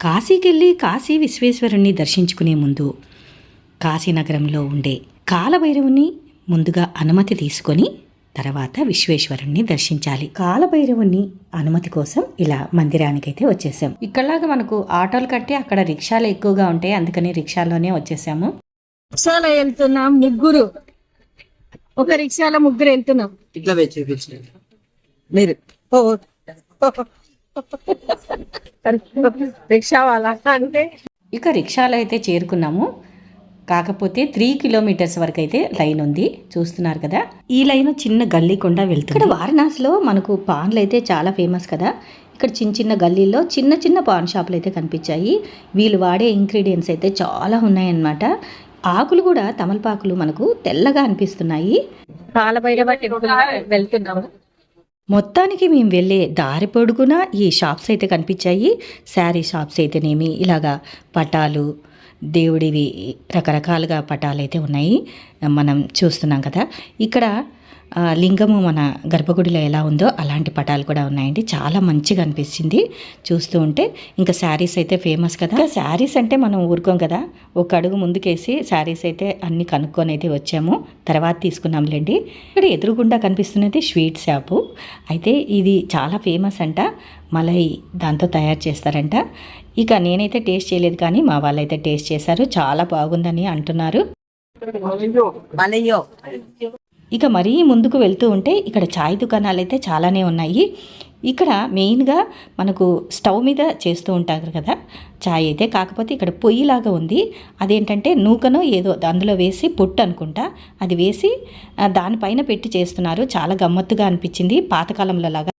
కాశీకెళ్ళి కాశీ విశ్వేశ్వరుణ్ణి దర్శించుకునే ముందు కాశీనగరంలో ఉండే కాలభైరవుని ముందుగా అనుమతి తీసుకొని తర్వాత విశ్వేశ్వరుణ్ణి దర్శించాలి. కాలభైరవుని అనుమతి కోసం ఇలా మందిరానికైతే వచ్చేసాం. ఇక్కడలాగా మనకు ఆటోల కంటే అక్కడ రిక్షాలు ఎక్కువగా ఉంటాయి. అందుకని రిక్షాలోనే వచ్చేసాము. రిక్షాలో వెళ్తున్నాం ముగ్గురు. ఒక రిక్షాలో ముగ్గురు వెళ్తున్నాం. ఇట్లా మీరు రిక్షా వాళ్ళ అంటే? ఇక రిక్షాలో అయితే చేరుకున్నాము. కాకపోతే త్రీ కిలోమీటర్స్ వరకు అయితే లైన్ ఉంది. చూస్తున్నారు కదా? ఈ లైన్ చిన్న గల్లీ గుండా వెళ్తుంది. ఇక్కడ వారణాసిలో మనకు పాన్లు అయితే చాలా ఫేమస్ కదా? ఇక్కడ చిన్న చిన్న గల్లీల్లో చిన్న చిన్న పాన్ షాపులు అయితే కనిపించాయి. వీళ్ళు వాడే ఇంగ్రీడియంట్స్ అయితే చాలా ఉన్నాయన్నమాట. ఆకులు కూడా తమలపాకులు మనకు తెల్లగా అనిపిస్తున్నాయి. వెళ్తున్నాము. మొత్తానికి మేము వెళ్ళే దారి పొడుగునా ఈ షాప్స్ అయితే కనిపించాయి. శారీ షాప్స్ అయితేనేమి ఇలాగా పటాలు దేవుడివి రకరకాలుగా పటాలు అయితే ఉన్నాయి. మనం చూస్తున్నాం కదా. ఇక్కడ లింగము మన గర్భగుడిలో ఎలా ఉందో అలాంటి పటాలు కూడా ఉన్నాయండి. చాలా మంచిగా అనిపించింది చూస్తూ ఉంటే. ఇంకా శారీస్ అయితే ఫేమస్ కదా. ఇంకా శారీస్ అంటే మనం ఊరుకోం కదా. ఒక అడుగు ముందుకేసి శారీస్ అయితే అన్ని కనుక్కొని అయితే వచ్చాము. తర్వాత తీసుకున్నాంలేండి. ఇక్కడ ఎదురుగుండా కనిపిస్తున్నది స్వీట్ షాపు. అయితే ఇది చాలా ఫేమస్ అంట. మలై దాంతో తయారు చేస్తారంట. ఇక నేనైతే టేస్ట్ చేయలేదు కానీ మా వాళ్ళైతే టేస్ట్ చేశారు. చాలా బాగుందని అంటున్నారు. మలయో ఇక మరీ ముందుకు వెళ్తూ ఉంటే ఇక్కడ చాయ్ దుకాణాలు అయితే చాలానే ఉన్నాయి. ఇక్కడ మెయిన్గా మనకు స్టవ్ మీద చేస్తూ ఉంటారు కదా చాయ్ అయితే. కాకపోతే ఇక్కడ పొయ్యిలాగా ఉంది. అదేంటంటే నూకను ఏదో అందులో వేసి పొట్టు అనుకుంటా అది వేసి దానిపైన పెట్టి చేస్తున్నారు. చాలా గమ్మత్తుగా అనిపించింది పాతకాలంలో లాగా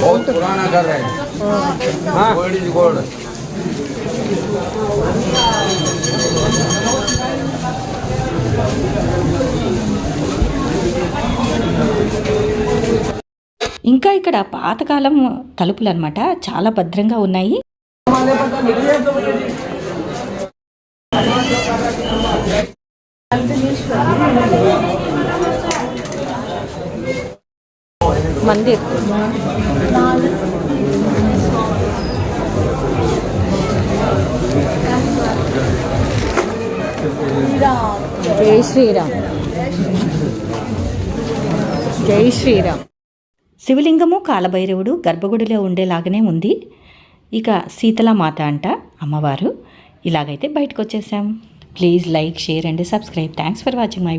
बहुत पुराना घर है गोल्ड इज गोल्ड ఇంకా ఇక్కడ పాతకాలం తలుపులు అనమాట చాలా భద్రంగా ఉన్నాయి మందిర్ జై శ్రీరామ్. జై శ్రీరామ్. శివలింగము కాలభైరవుడు గర్భగుడిలో ఉండేలాగానే ఉంది. ఇక మాత అంట అమ్మవారు. ఇలాగైతే బయటకు వచ్చేసాం please like share and subscribe. Thanks for watching my